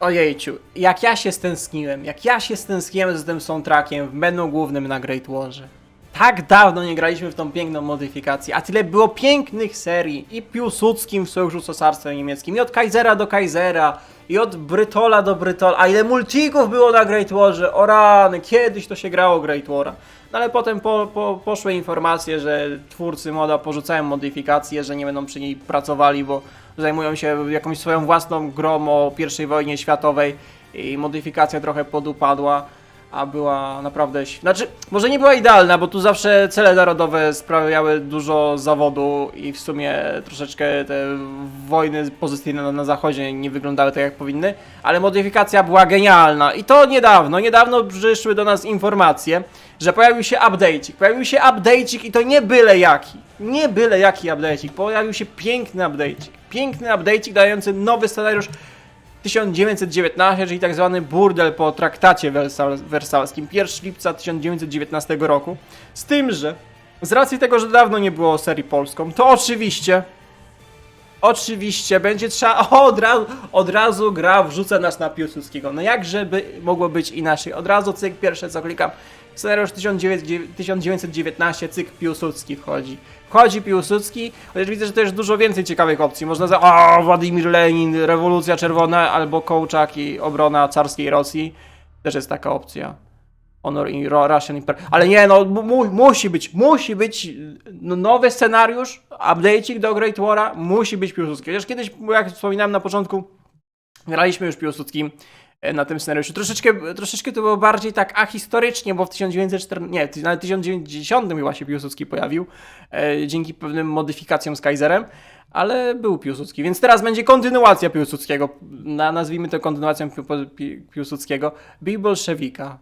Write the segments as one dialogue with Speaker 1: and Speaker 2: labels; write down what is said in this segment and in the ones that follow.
Speaker 1: Ojejciu, jak ja się stęskniłem, jak ja się stęskniłem z tym soundtrackiem w menu głównym na Great Warze. Tak dawno nie graliśmy w tą piękną modyfikację, a tyle było pięknych serii i Piłsudskim w Sojuszu z Cesarstwem Niemieckim, i od Kaisera do Kaisera, i od Brytola do Brytola, a ile multików było na Great Warze, o rany, kiedyś to się grało Great Wara. No ale potem po, po, poszły informacje, że twórcy moda porzucają modyfikację, że nie będą przy niej pracowali, bo zajmują się jakąś swoją własną grą o I wojnie światowej i modyfikacja trochę podupadła, a była naprawdę... ś- Znaczy, może nie była idealna, bo tu zawsze cele narodowe sprawiały dużo zawodu i w sumie troszeczkę te wojny pozytywne na, na zachodzie nie wyglądały tak jak powinny, ale modyfikacja była genialna i to niedawno, niedawno przyszły do nas informacje, że pojawił się update'ik, pojawił się update'ik i to nie byle jaki, nie byle jaki update'ik, pojawił się piękny update'ik, piękny update'ik dający nowy scenariusz 1919, czyli tak zwany burdel po traktacie wersal- wersalskim, 1 lipca 1919 roku. Z tym, że z racji tego, że dawno nie było serii polską, to oczywiście, oczywiście będzie trzeba o, od, razu, od razu gra wrzuca nas na Piłsudskiego. No jakże by mogło być inaczej? Od razu cyk, pierwsze co klikam, scenariusz 1900 1919, cyk, Piłsudski wchodzi. Wchodzi Piłsudski, chociaż widzę, że to jest dużo więcej ciekawych opcji. Można za o, Władimir Lenin, rewolucja czerwona, albo Kołczak i obrona carskiej Rosji. Też jest taka opcja. Honor i Russian Imperium. Ale nie, no mu, mu, musi być, musi być no, nowy scenariusz, update'ik do Great War'a, musi być Piłsudski. Chociaż kiedyś, jak wspominałem na początku, graliśmy już Piłsudskim na tym scenariuszu. Troszeczkę, troszeczkę to było bardziej tak ahistorycznie, bo w 1914, nie, nawet w 1990 chyba się Piłsudski pojawił, e, dzięki pewnym modyfikacjom z Kaiserem, ale był Piłsudski, więc teraz będzie kontynuacja Piłsudskiego, na, nazwijmy to kontynuacją Pił, Pi, Piłsudskiego, Bij Bolszewika.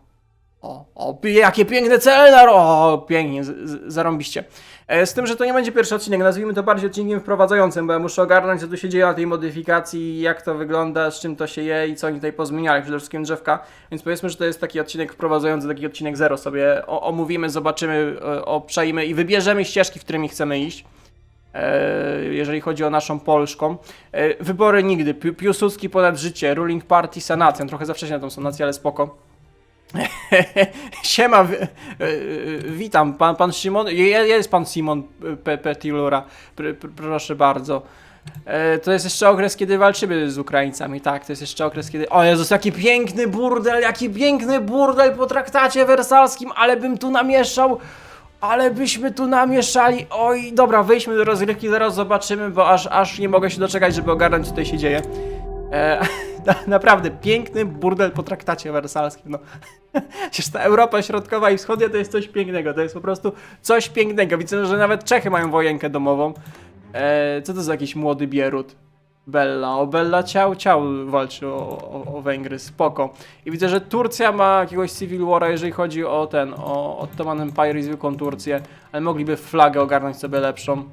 Speaker 1: O, o, jakie piękne cele na O, pięknie, z, zarąbiście. E, z tym, że to nie będzie pierwszy odcinek, nazwijmy to bardziej odcinkiem wprowadzającym, bo ja muszę ogarnąć, co tu się dzieje na tej modyfikacji, jak to wygląda, z czym to się je i co oni tutaj pozmieniali, przede wszystkim drzewka. Więc powiedzmy, że to jest taki odcinek wprowadzający, taki odcinek zero sobie o, omówimy, zobaczymy, e, obczajmy i wybierzemy ścieżki, w którymi chcemy iść. E, jeżeli chodzi o naszą Polską. Wybory nigdy. Pi- Piłsudski ponad życie, ruling party, sanacją. Trochę za wcześnie na tą sanację, ale spoko. Siema, e, e, witam, pan, pan Szymon, je- jest pan Simon Pe- Petilura, Pr, pr, proszę bardzo. E, To jest jeszcze okres, kiedy walczymy z Ukraińcami, tak, to jest jeszcze okres, kiedy... O Jezus, jaki piękny burdel, jaki piękny burdel po traktacie wersalskim, ale bym tu namieszał, ale byśmy tu namieszali, oj, dobra, wejdźmy do rozgrywki, zaraz zobaczymy, bo aż, aż nie mogę się doczekać, żeby ogarnąć, co tutaj się dzieje. E, na, naprawdę, piękny burdel po traktacie wersalskim, no. Przecież ta Europa Środkowa i Wschodnia to jest coś pięknego, to jest po prostu coś pięknego. Widzę, że nawet Czechy mają wojenkę domową. E, co to za jakiś młody Bierut? Bella, o Bella ciał, ciał walczy o, o, o Węgry, spoko. I widzę, że Turcja ma jakiegoś Civil War'a, jeżeli chodzi o ten, o Ottoman Empire i zwykłą Turcję, ale mogliby flagę ogarnąć sobie lepszą.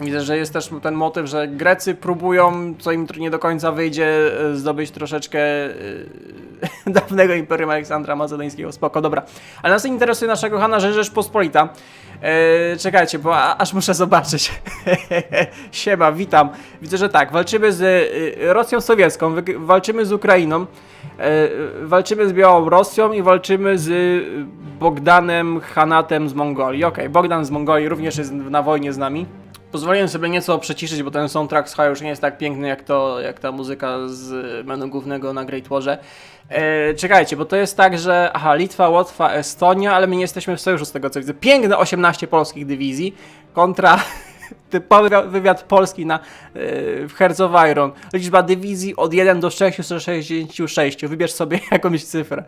Speaker 1: Widzę, że jest też ten motyw, że Grecy próbują, co im nie do końca wyjdzie, e, zdobyć troszeczkę e, dawnego Imperium Aleksandra Macedońskiego. Spoko, dobra. Ale nas interesuje nasza kochana Rze- Rzeczpospolita. E, czekajcie, bo a, aż muszę zobaczyć. Siema, witam. Widzę, że tak, walczymy z e, Rosją Sowiecką, walczymy z Ukrainą, walczymy z Białorusią i walczymy z Bogdanem Hanatem z Mongolii. Okej, Bogdan z Mongolii również jest na wojnie z nami. Pozwoliłem sobie nieco przyciszyć, bo ten soundtrack słuchaj, już nie jest tak piękny jak to, jak ta muzyka z menu głównego na Great Warze. E, czekajcie, bo to jest tak, że aha, Litwa, Łotwa, Estonia, ale my nie jesteśmy w sojuszu z tego co widzę. Piękne 18 polskich dywizji kontra typowy wywiad polski na, e, w Herzowiron. Liczba dywizji od 1 do 666. Wybierz sobie jakąś cyfrę.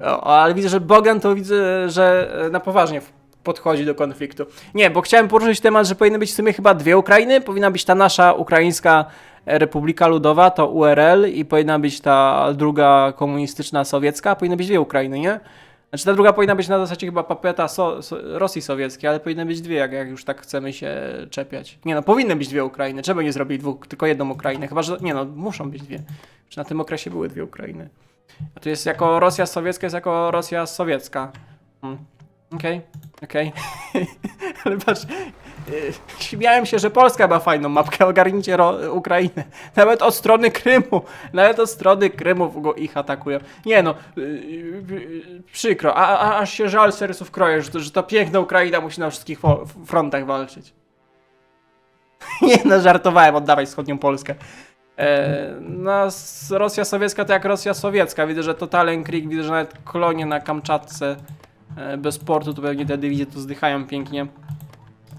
Speaker 1: O, ale widzę, że Bogan to widzę, że e, na poważnie podchodzi do konfliktu. Nie, bo chciałem poruszyć temat, że powinny być w sumie chyba dwie Ukrainy. Powinna być ta nasza ukraińska Republika Ludowa, to URL i powinna być ta druga komunistyczna sowiecka. Powinny być dwie Ukrainy, nie? Znaczy ta druga powinna być na zasadzie chyba papeta so, so, Rosji Sowieckiej, ale powinny być dwie, jak, jak już tak chcemy się czepiać. Nie no, powinny być dwie Ukrainy. Czemu nie zrobili dwóch, tylko jedną Ukrainę? Chyba, że nie no, muszą być dwie. Czy na tym okresie były dwie Ukrainy? A tu jest jako Rosja Sowiecka, jest jako Rosja Sowiecka. Hmm. Okej, okej. Ale patrz, Yy, Śmiałem się, że Polska ma fajną mapkę, ogarnijcie ro- Ukrainę. Nawet od strony Krymu, nawet od strony Krymu go ich atakują. Nie no, yy, yy, przykro, a, a, aż się żal serców kroje, że, że ta piękna Ukraina musi na wszystkich frontach walczyć. Nie no, żartowałem, oddawaj wschodnią Polskę. E, no, Rosja sowiecka to jak Rosja sowiecka. Widzę, że totalen Krieg, widzę, że nawet kolonie na Kamczatce bez portu, to pewnie te dywizje tu zdychają pięknie.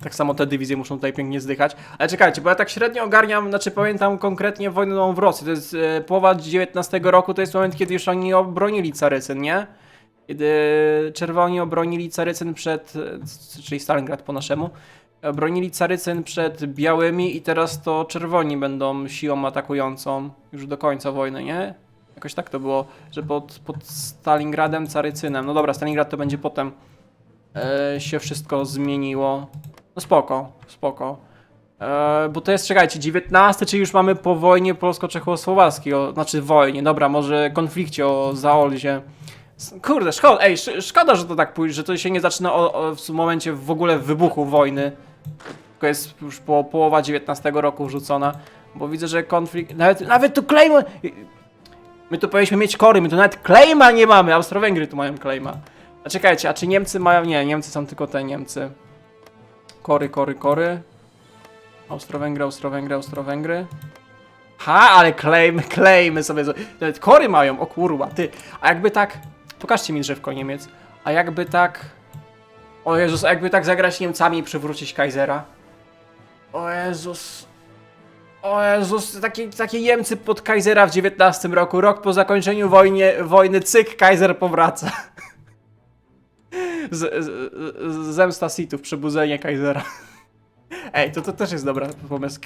Speaker 1: Tak samo te dywizje muszą tutaj pięknie zdychać. Ale czekajcie, bo ja tak średnio ogarniam, znaczy pamiętam konkretnie wojnę w Rosji. To jest e, połowa 19 roku, to jest moment, kiedy już oni obronili Carycyn, nie? Kiedy czerwoni obronili Carycyn przed, e, czyli Stalingrad po naszemu, obronili Carycyn przed białymi i teraz to czerwoni będą siłą atakującą już do końca wojny, nie? Jakoś tak to było, że pod, pod Stalingradem, Carycynem. No dobra, Stalingrad to będzie potem e, się wszystko zmieniło. No spoko, spoko. E, bo to jest, czekajcie, 19, czyli już mamy po wojnie polsko-czechosłowackiej, o, znaczy wojnie, dobra, może konflikcie o Zaolzie. Kurde, szkoda, ej, sz, szkoda, że to tak pójdzie, że to się nie zaczyna o, o, w momencie w ogóle wybuchu wojny. Tylko jest już po połowa 19 roku wrzucona, bo widzę, że konflikt, nawet, nawet tu claim, my tu powinniśmy mieć kory, my tu nawet claima nie mamy, Austro-Węgry tu mają claima. A czekajcie, a czy Niemcy mają, nie, Niemcy są tylko te Niemcy. Kory, kory, kory. Austro-Węgry, Austro-Węgry, Austro-Węgry. Ha, ale claim, claimy sobie. Nawet kory mają, o kurwa, ty. A jakby tak. Pokażcie mi drzewko Niemiec. A jakby tak. O Jezus, a jakby tak zagrać Niemcami i przywrócić Kaisera. O Jezus. O Jezus, takie, takie Niemcy pod Kaisera w 19 roku. Rok po zakończeniu wojnie, wojny, cyk, Kaiser powraca. Z, z, z, zemsta Sithów, przebudzenie Kaisera. Ej, to, to też jest dobry pomysł.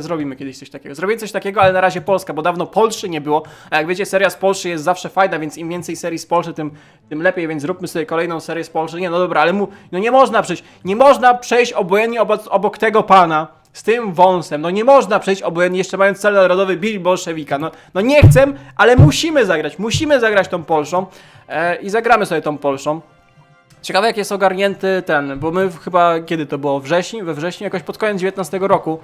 Speaker 1: Zrobimy kiedyś coś takiego. Zrobimy coś takiego, ale na razie Polska, bo dawno Polszy nie było. A jak wiecie, seria z Polszy jest zawsze fajna, więc im więcej serii z Polszy, tym, tym lepiej, więc zróbmy sobie kolejną serię z Polszy. Nie, no dobra, ale mu, no nie można przejść, nie można przejść obojętnie obok, obok tego pana. Z tym wąsem, no nie można przejść obojętnie, jeszcze mając cel narodowy Bill Bolszewika. No, no nie chcę, ale musimy zagrać, musimy zagrać tą Polszą e, i zagramy sobie tą Polszą. Ciekawe jak jest ogarnięty ten, bo my chyba, kiedy to było? Wrześniu? We wrześniu, jakoś pod koniec 19 roku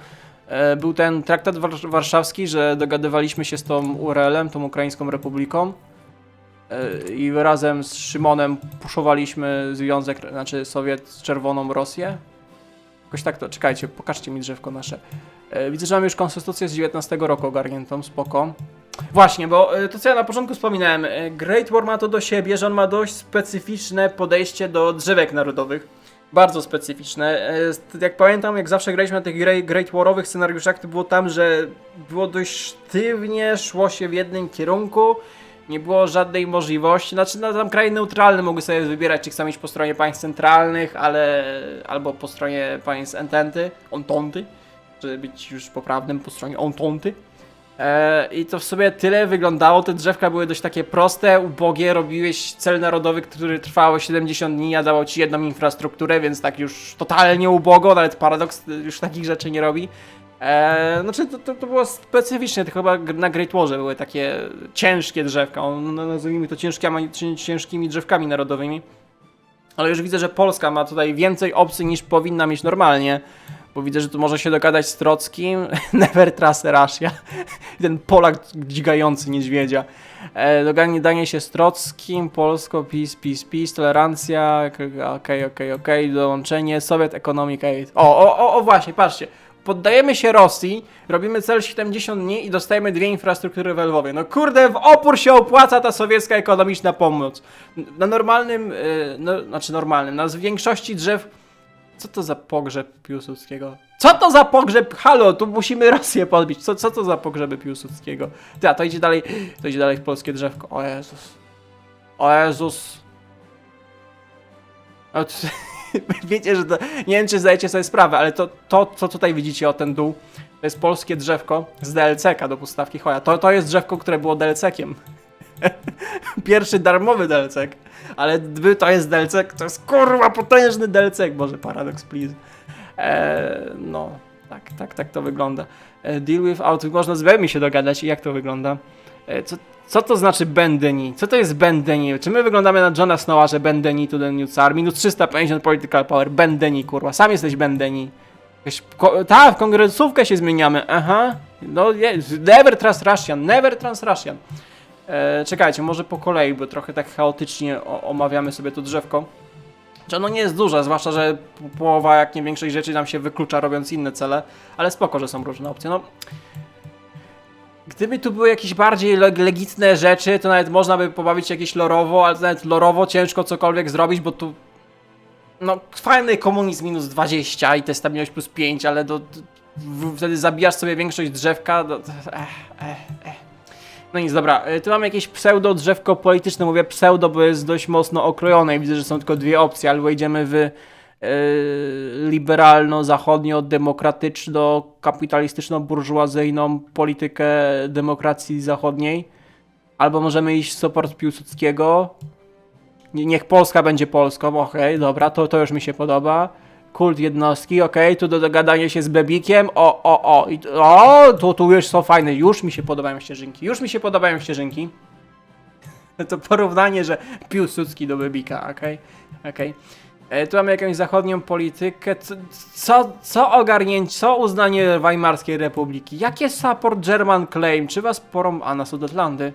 Speaker 1: e, był ten traktat war- warszawski, że dogadywaliśmy się z tą URL-em, tą Ukraińską Republiką e, i razem z Szymonem puszowaliśmy związek, znaczy Sowiet z Czerwoną Rosję. Jakoś tak to, czekajcie, pokażcie mi drzewko nasze. E, widzę, że mamy już konstytucję z 19 roku ogarniętą, spoko. Właśnie, bo e, to co ja na początku wspominałem, e, Great War ma to do siebie, że on ma dość specyficzne podejście do drzewek narodowych. Bardzo specyficzne. Jak pamiętam, jak zawsze graliśmy na tych Great Warowych scenariuszach, to było tam, że było dość sztywnie, szło się w jednym kierunku, nie było żadnej możliwości. Znaczy, no, tam kraje neutralne mogły sobie wybierać, czy chcą iść po stronie państw centralnych, ale albo po stronie państw ententy, ontonty, żeby być już poprawnym, po stronie ontonty. E, I to w sobie tyle wyglądało. Te drzewka były dość takie proste, ubogie. Robiłeś cel narodowy, który trwał 70 dni, a ci jedną infrastrukturę, więc tak już totalnie ubogo. Nawet paradoks już takich rzeczy nie robi. E, znaczy, to, to, to było specyficzne. To chyba na Great Warze były takie ciężkie drzewka. On- No, nazwijmy to ciężkimi, ciężkimi drzewkami narodowymi. Ale już widzę, że Polska ma tutaj więcej opcji niż powinna mieć normalnie. Bo widzę, że tu może się dogadać z Trockim, Never Trust Russia, ten Polak dźgający niedźwiedzia. E, dogadanie się z Trockim, Polsko, peace, peace, peace, tolerancja, okej, okej, okej, dołączenie, Soviet Economic Aid. O, o, o, o, właśnie, patrzcie. Poddajemy się Rosji, robimy cel 70 dni i dostajemy dwie infrastruktury we Lwowie. No kurde, w opór się opłaca ta sowiecka ekonomiczna pomoc. Na normalnym, y, no, znaczy normalnym, na większości drzew co to za pogrzeb Piłsudskiego? Co to za pogrzeb? Halo, tu musimy Rosję podbić. Co, co to za pogrzeby Piłsudskiego? Ty, to idzie dalej, to idzie dalej w polskie drzewko. O Jezus. O Jezus. O, wiecie, że to, nie wiem, czy zdajecie sobie sprawę, ale to, to, co tutaj widzicie o ten dół, to jest polskie drzewko z DLC-ka do podstawki Hoja. To, to jest drzewko, które było DLC-kiem. Pierwszy darmowy DLC-ek. Ale gdyby to jest DLC, to jest kurwa potężny DLC, Boże, paradox, please. Eee, no, tak, tak, tak to wygląda. Eee, deal with out, można z Bemi się dogadać i jak to wygląda. Eee, co, co to znaczy Bendeni? Co to jest Bendeni? Czy my wyglądamy na Johna Snowa, że Bendeni to the new tsar? Minus 350 political power, Bendeni, kurwa, sam jesteś Bendeni. Ko- tak, w kongresówkę się zmieniamy, aha. No, never trust Russian, never trust Russian. E, czekajcie, może po kolei, bo trochę tak chaotycznie omawiamy sobie to drzewko. Że ono nie jest duże, zwłaszcza, że połowa, jak nie większość rzeczy nam się wyklucza robiąc inne cele, ale spoko, że są różne opcje. No, gdyby tu były jakieś bardziej leg- legitne rzeczy, to nawet można by pobawić się jakieś lorowo, ale nawet lorowo ciężko cokolwiek zrobić, bo tu no fajny komunizm minus 20 i te stabilność plus 5, ale do, wtedy zabijasz sobie większość drzewka. Do, eh, eh, eh. No nic, dobra, y, tu mamy jakieś pseudo drzewko polityczne, mówię pseudo, bo jest dość mocno okrojone i widzę, że są tylko dwie opcje, albo idziemy w liberalno-zachodnio-demokratyczno-kapitalistyczno-burżuazyjną politykę demokracji zachodniej, albo możemy iść w support Piłsudskiego, nie- Niech Polska będzie Polską, okej, dobra, to, to już mi się podoba. Kult jednostki, okej, tu do dogadania się z Bebikiem, o, o, o, i, o, tu, tu już są fajne, już mi się podobają ścieżynki, już mi się podobają ścieżynki. To porównanie, że Piłsudski do Bebika, okej, okej. E, Tu mamy jakąś zachodnią politykę, co, co, co ogarnięcie, co uznanie Weimarskiej Republiki, jakie support German claim, czy was porą... a na Sudetlandy?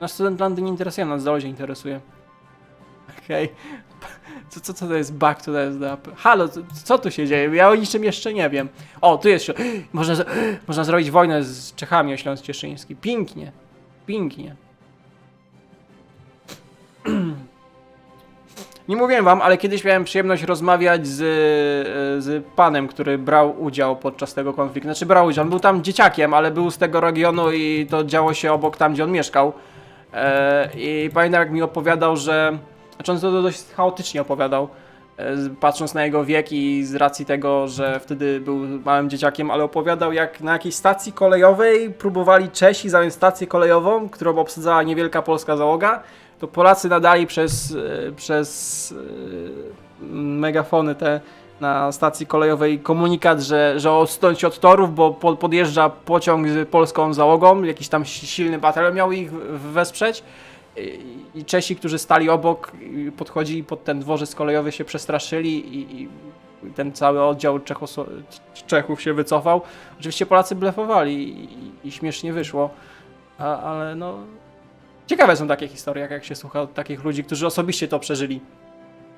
Speaker 1: Nasz Studentlandy nie interesują, nas Zalozie interesuje. Okej. Co, co, co to jest back to the up? Halo, co, co tu się dzieje? Ja o niczym jeszcze nie wiem. O, tu jest... Można, można zrobić wojnę z Czechami o Śląsk Cieszyński. Pięknie. Pięknie. Nie mówiłem wam, ale kiedyś miałem przyjemność rozmawiać z, z panem, który brał udział podczas tego konfliktu. Znaczy brał udział, on był tam dzieciakiem, ale był z tego regionu i to działo się obok tam, gdzie on mieszkał. E, I pamiętam, jak mi opowiadał, że. Znaczy, on to dość chaotycznie opowiadał, e, patrząc na jego wiek i z racji tego, że wtedy był małym dzieciakiem, ale opowiadał, jak na jakiejś stacji kolejowej próbowali Czesi zająć stację kolejową, którą obsadzała niewielka polska załoga. To Polacy nadali przez, e, przez e, megafony te na stacji kolejowej komunikat, że, że odstąć od torów, bo po, podjeżdża pociąg z polską załogą, jakiś tam si- silny batalion miał ich wesprzeć. I- Czesi, którzy stali obok, podchodzili pod ten dworzec kolejowy, się przestraszyli i, i ten cały oddział Czechów się wycofał. Oczywiście Polacy blefowali i, i śmiesznie wyszło, A, ale no... Ciekawe są takie historie, jak, się słucha od takich ludzi, którzy osobiście to przeżyli.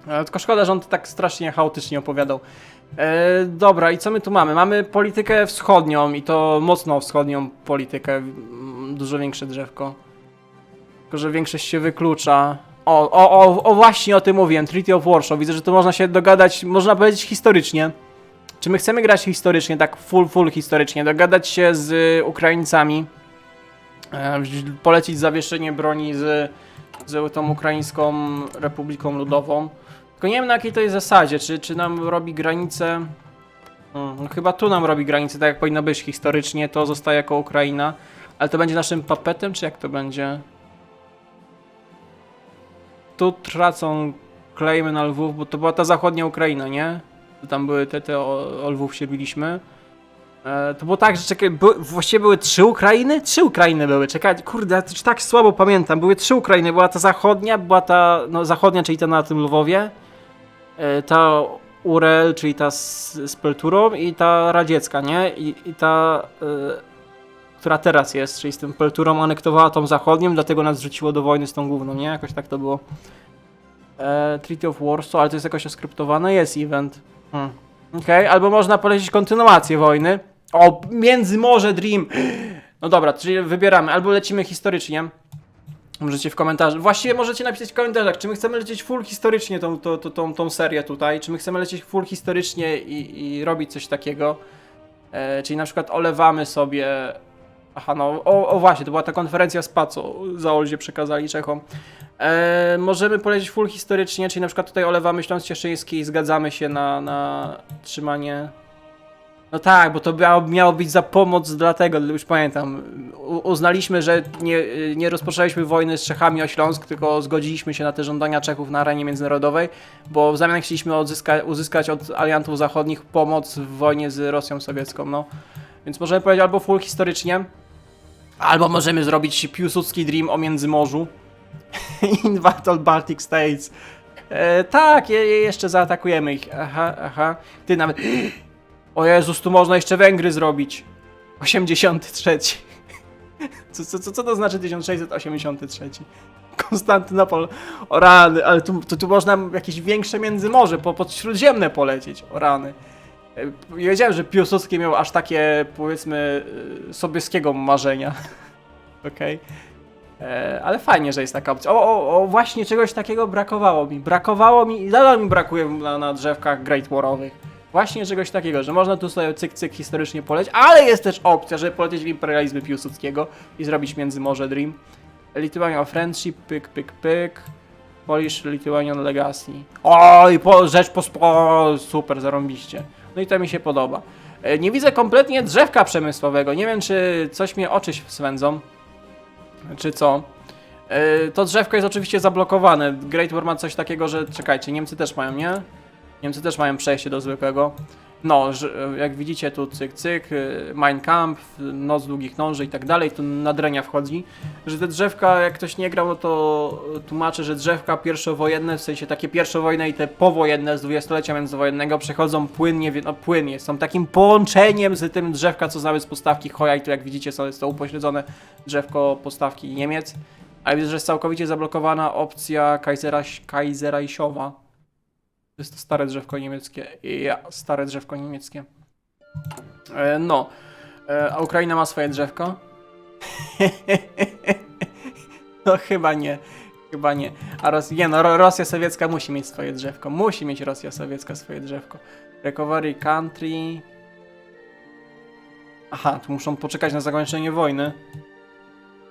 Speaker 1: E, Tylko szkoda, że on to tak strasznie chaotycznie opowiadał. E, dobra, i co my tu mamy? Mamy politykę wschodnią i to mocno wschodnią politykę. Dużo większe drzewko. Tylko, że większość się wyklucza. O, o, o, o właśnie o tym mówiłem, Treaty of Warsaw. Widzę, że tu można się dogadać, można powiedzieć historycznie. Czy my chcemy grać historycznie, tak full, full historycznie, dogadać się z Ukraińcami, e, wzi- polecić zawieszenie broni z, z tą Ukraińską Republiką Ludową. Tylko nie wiem na jakiej to jest zasadzie, czy, czy nam robi granicę... Hmm, no chyba tu nam robi granicę, tak jak powinno być historycznie, to zostaje jako Ukraina. Ale to będzie naszym papetem, czy jak to będzie? Tu tracą klejmy na Lwów, bo to była ta zachodnia Ukraina, nie? Tam były te, te o, o Lwów się biliśmy. E, to było tak, że czekaj, by, właściwie były trzy Ukrainy? Trzy Ukrainy były, czekaj, kurde, ja tak słabo pamiętam. Były trzy Ukrainy, była ta zachodnia, była ta, no zachodnia, czyli ta na tym Lwowie, e, ta Urel, czyli ta z, z Pelturą i ta radziecka, nie? I, i ta, e, która teraz jest, czyli z tym Pelturą anektowała tą zachodnią, dlatego nas zrzuciło do wojny z tą główną, nie? Jakoś tak to było. E, Treaty of Warsaw, ale to jest jakoś oskryptowane, jest event. Hmm. Okej, albo można polecić kontynuację wojny. O, Międzymorze Dream! No dobra, czyli wybieramy, albo lecimy historycznie. Możecie w komentarzach. Właściwie możecie napisać w komentarzach, czy my chcemy lecieć full historycznie tą, tą, tą, tą, tą serię tutaj, czy my chcemy lecieć full historycznie i, i robić coś takiego. E, czyli na przykład olewamy sobie. Aha, no, o, o właśnie, to była ta konferencja z PACO, za Olzie przekazali Czechom. E, możemy polecieć full historycznie, czyli na przykład tutaj olewamy Śląsk Cieszyński i zgadzamy się na, na trzymanie... No tak, bo to miało, miało być za pomoc dlatego, już pamiętam. U, uznaliśmy, że nie, nie rozpoczęliśmy wojny z Czechami o Śląsk, tylko zgodziliśmy się na te żądania Czechów na arenie międzynarodowej, bo w zamian chcieliśmy odzyska, uzyskać od aliantów zachodnich pomoc w wojnie z Rosją sowiecką, no. Więc możemy powiedzieć albo full historycznie, albo możemy zrobić Piłsudski Dream o Międzymorzu. Invadal Baltic States. E, tak, je, jeszcze zaatakujemy ich. Aha, aha. Ty nawet... O Jezus, tu można jeszcze Węgry zrobić. 83. Co, co, co, co to znaczy 1683? Konstantynopol. O rany, ale tu, tu, tu można jakieś większe międzymorze, po, pod Śródziemne polecieć. O rany. Nie wiedziałem, że Piłsudski miał aż takie, powiedzmy, e, sobieskiego marzenia. Okej. E, Ale fajnie, że jest taka opcja. O, o, o, właśnie czegoś takiego brakowało mi. Brakowało mi i nadal mi brakuje na, na drzewkach Great Warowych. Właśnie czegoś takiego, że można tu sobie cyk cyk historycznie poleć, ale jest też opcja, żeby polecieć w imperializmy Piłsudskiego i zrobić Międzymorze Dream. Lithuania Friendship, pyk, pyk, pyk. Polish Lithuanian Legacy. Oj, po, rzecz pospo... Super, zarąbiście. No i to mi się podoba. E, Nie widzę kompletnie drzewka przemysłowego. Nie wiem, czy coś mnie oczy swędzą. Czy co? E, To drzewko jest oczywiście zablokowane. Great War ma coś takiego, że czekajcie, Niemcy też mają, nie? Niemcy też mają przejście do zwykłego. No, jak widzicie tu cyk cyk, Mein Kampf, Noc Długich Noży i tak dalej, tu nadrenia wchodzi, że te drzewka, jak ktoś nie grał, no to tłumaczę, że drzewka pierwszowojenne, w sensie takie pierwszowojenne i te powojenne z dwudziestolecia międzywojennego przechodzą płynnie, no płynnie, są takim połączeniem z tym drzewka, co znamy z postawki Hoja i tu jak widzicie są, jest to upośledzone drzewko postawki Niemiec, ale widzę, że jest całkowicie zablokowana opcja Kaisera, Kaiserreichowa. To jest to stare drzewko niemieckie. Ja, stare drzewko niemieckie. E, no. E, a Ukraina ma swoje drzewko? no chyba nie. Chyba nie. A Ros nie, no Ro Rosja Sowiecka musi mieć swoje drzewko. Musi mieć Rosja Sowiecka swoje drzewko. Recovery Country. Aha, tu muszą poczekać na zakończenie wojny.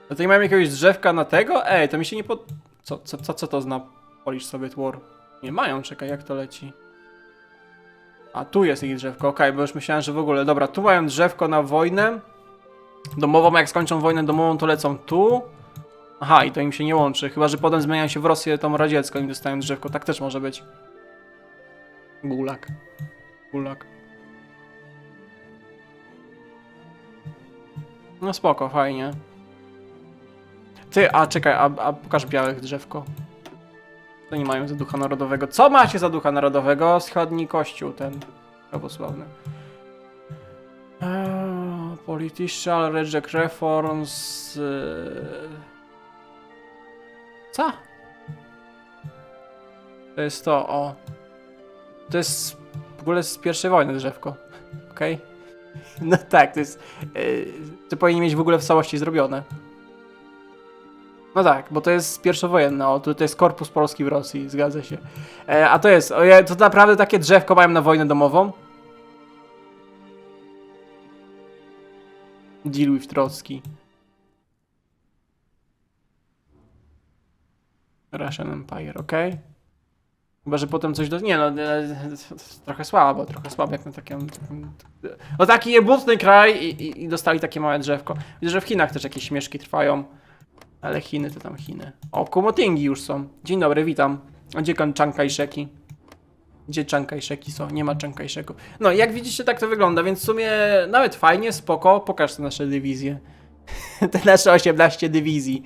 Speaker 1: No nie mamy jakiegoś drzewka na tego? Ej, to mi się nie pod... Co, co, co, co to zna Polish Soviet War? Nie mają, czekaj, jak to leci? A, tu jest ich drzewko, okej, bo już myślałem, że w ogóle, dobra, tu mają drzewko na wojnę domową, jak skończą wojnę domową, to lecą tu. Aha, i to im się nie łączy, chyba, że potem zmieniają się w Rosję tą radziecką i dostają drzewko, tak też może być. Gulag. Gulag. No spoko, fajnie. Ty, a czekaj, a, a pokaż białych drzewko. To nie mają za ducha narodowego. Co macie za ducha narodowego? Wschodni kościół ten prawosławny. Eee, Political reject reforms. eee. Co? To jest to, o. To jest w ogóle z pierwszej wojny drzewko. Okej? No tak, to jest. Yy, to powinien mieć w ogóle w całości zrobione. No tak, bo to jest pierwszowojenne, o, to, to jest Korpus Polski w Rosji, zgadza się. E, a to jest, to naprawdę takie drzewko mają na wojnę domową? Deal with Trocki. Russian Empire, ok? Chyba, że potem coś do... Nie no, e, trochę słabo, trochę słabo jak na takim... No taki jebutny kraj i, i, i dostali takie małe drzewko. Widzę, że w Chinach też jakieś śmieszki trwają. Ale Chiny to tam Chiny. O, Kumotingi już są. Dzień dobry, witam. A Gdzie kan Chiang Kai-sheki? Gdzie Chiang Kai-sheki są? Nie ma Chiang Kai-sheków. No, jak widzicie, tak to wygląda, więc w sumie nawet fajnie, spoko. Pokaż te nasze dywizje. te nasze 18 dywizji.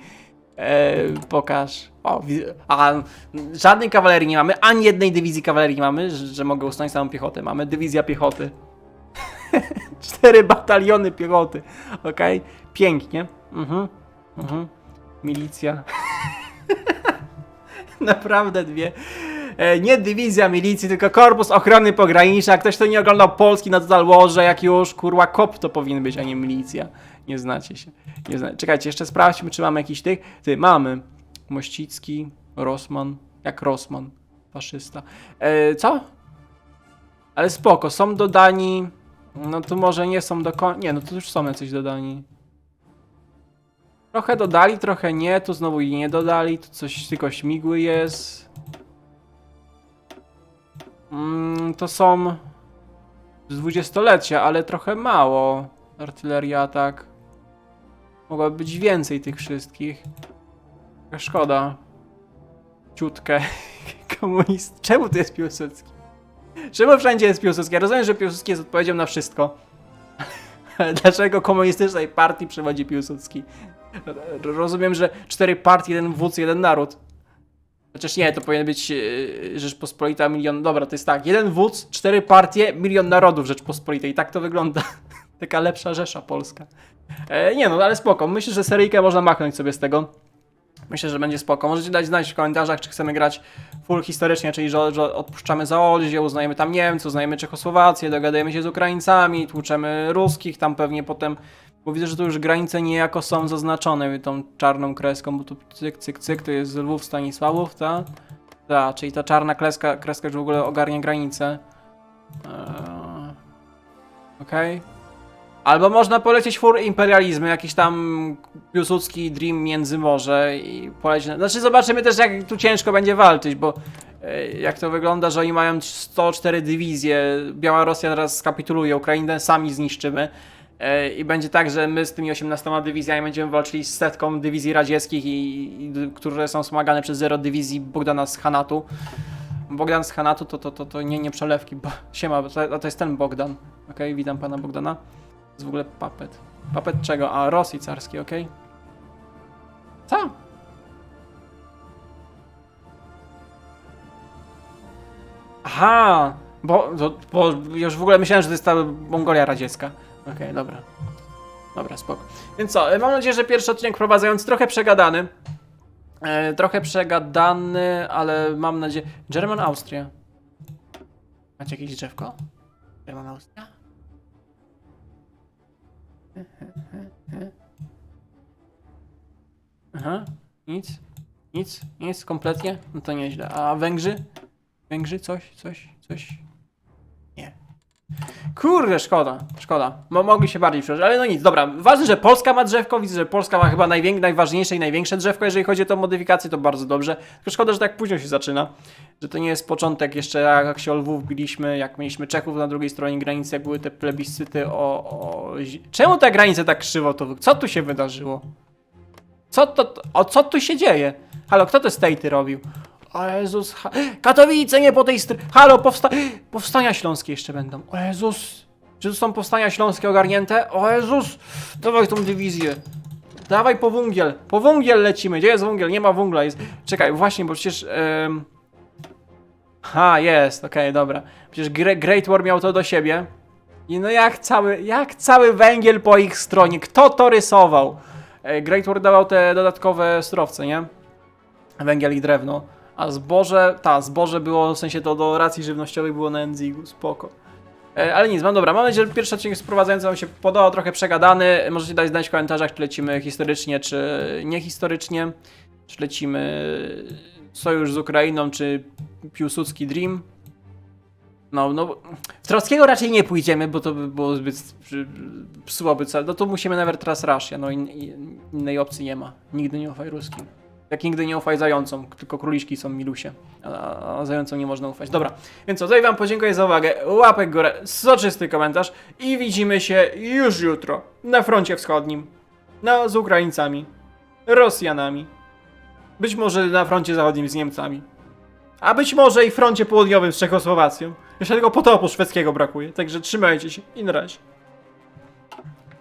Speaker 1: E, pokaż. O, a żadnej kawalerii nie mamy, ani jednej dywizji kawalerii nie mamy, że, że mogę usunąć samą piechotę. Mamy dywizja piechoty. Cztery bataliony piechoty. Okej? Pięknie. Mhm. Mhm. Milicja. Naprawdę dwie. E, nie dywizja milicji, tylko korpus ochrony pogranicza. Ktoś, kto nie oglądał Polski na Total Warze, jak już, kurwa, kop to powinien być, a nie milicja. Nie znacie się. Nie zna... Czekajcie, jeszcze sprawdźmy, czy mamy jakiś tych. Ty, mamy. Mościcki, Rosman. Jak Rosman. Faszysta. E, co? Ale spoko, są dodani. No tu może nie są do końca. Nie, no to już są jacyś dodani. Trochę dodali, trochę nie, tu znowu nie dodali, tu coś tylko śmigły jest. Mm, to są z dwudziestolecia, ale trochę mało. Artyleria atak. Mogłaby być więcej tych wszystkich. Szkoda. Ciutkę. Komunist. Czemu tu jest Piłsudski? Czemu wszędzie jest Piłsudski? Ja rozumiem, że Piłsudski jest odpowiedzią na wszystko. Ale dlaczego komunistycznej partii przewodzi Piłsudski? Rozumiem, że cztery partie, jeden wódz, jeden naród. Chociaż nie, to powinien być yy, Rzeczpospolita milion. Dobra, to jest tak. Jeden wódz, cztery partie, milion narodów Rzeczpospolitej. Tak to wygląda. Taka lepsza Rzesza Polska. E, nie no, ale spoko. Myślę, że seryjkę można machnąć sobie z tego. Myślę, że będzie spoko. Możecie dać znać w komentarzach, czy chcemy grać full historycznie, czyli że, że odpuszczamy Zaolzie, uznajemy tam Niemców, uznajemy Czechosłowację, dogadujemy się z Ukraińcami, tłuczemy ruskich tam pewnie potem, bo widzę, że tu już granice niejako są zaznaczone tą czarną kreską, bo tu cyk, cyk, cyk, to jest Lwów, Stanisławów, ta? Ta, czyli ta czarna kreska, kreska już w ogóle ogarnia granicę. Eee, Okej. Albo można polecieć fur imperializmy, jakiś tam Piłsudski Dream Międzymorze i polecieć. Znaczy zobaczymy też jak tu ciężko będzie walczyć, bo e, jak to wygląda, że oni mają 104 dywizje, Biała Rosja teraz skapituluje, Ukrainę sami zniszczymy. E, I będzie tak, że my z tymi 18 dywizjami będziemy walczyli z setką dywizji radzieckich, i, i, które są wspomagane przez zero dywizji Bogdana z Hanatu. Bogdan z Hanatu to, to, to, to nie, nie przelewki, bo siema, to, to jest ten Bogdan. Okej, witam pana Bogdana. To jest w ogóle papet. Papet czego? A, Rosji carskiej, okej. Co? Aha! Bo, to, bo już w ogóle myślałem, że to jest ta Mongolia radziecka. Okej, dobra. Dobra, spoko. Więc co, mam nadzieję, że pierwszy odcinek wprowadzający trochę przegadany. E, trochę przegadany, ale mam nadzieję... German Austria. Macie jakieś drzewko? German Austria? Aha, nic, nic, nic, kompletnie? No to nieźle. A Węgrzy? Węgrzy? Coś, coś, coś? Kurde, szkoda, szkoda. Mo mogli się bardziej przeżyć, ale no nic, dobra. Ważne, że Polska ma drzewko, widzę, że Polska ma chyba najważniejsze i największe drzewko, jeżeli chodzi o tą modyfikację, to bardzo dobrze. Tylko szkoda, że tak późno się zaczyna. Że to nie jest początek jeszcze, jak, się o Lwów biliśmy, jak mieliśmy Czechów na drugiej stronie granicy, jak były te plebiscyty o... o... Czemu ta granica tak krzywo to... Co tu się wydarzyło? Co to... O co tu się dzieje? Halo, kto te stejty robił? O Jezus. Katowice nie po tej stronie. Halo, powsta... powstania śląskie jeszcze będą. O Jezus. Czy są powstania śląskie ogarnięte? O Jezus, dawaj tą dywizję. Dawaj po węgiel. Po węgiel lecimy. Gdzie jest węgiel? Nie ma węgla. Jest... Czekaj, właśnie, bo przecież... em, Ha, jest, okej, dobra. Przecież Gre- Great War miał to do siebie. I no jak cały, jak cały węgiel po ich stronie? Kto to rysował? E, Great War dawał te dodatkowe surowce, nie? Węgiel i drewno. A zboże, ta, zboże było, w sensie to do racji żywnościowej było na Enzigu, spoko. E, Ale nic, mam dobra, mam nadzieję, że pierwszy odcinek sprowadzający wam się podobał, trochę przegadany. Możecie dać znać w komentarzach, czy lecimy historycznie, czy niehistorycznie. Czy lecimy sojusz z Ukrainą, czy Piłsudski Dream. No, no, w Trockiego raczej nie pójdziemy, bo to by było zbyt psułoby cel. No to musimy nawet teraz Rashia, no in, in, innej opcji nie ma. Nigdy nie ufaj ruskim. Jak nigdy nie ufaj zającom, tylko króliczki są milusie, a, zającom nie można ufać. Dobra, więc co, tutaj wam podziękuję za uwagę, łapek górę, soczysty komentarz i widzimy się już jutro na froncie wschodnim, no, z Ukraińcami, Rosjanami, być może na froncie zachodnim z Niemcami, a być może i froncie południowym z Czechosłowacją. Jeszcze tylko potopu szwedzkiego brakuje, także trzymajcie się i na razie.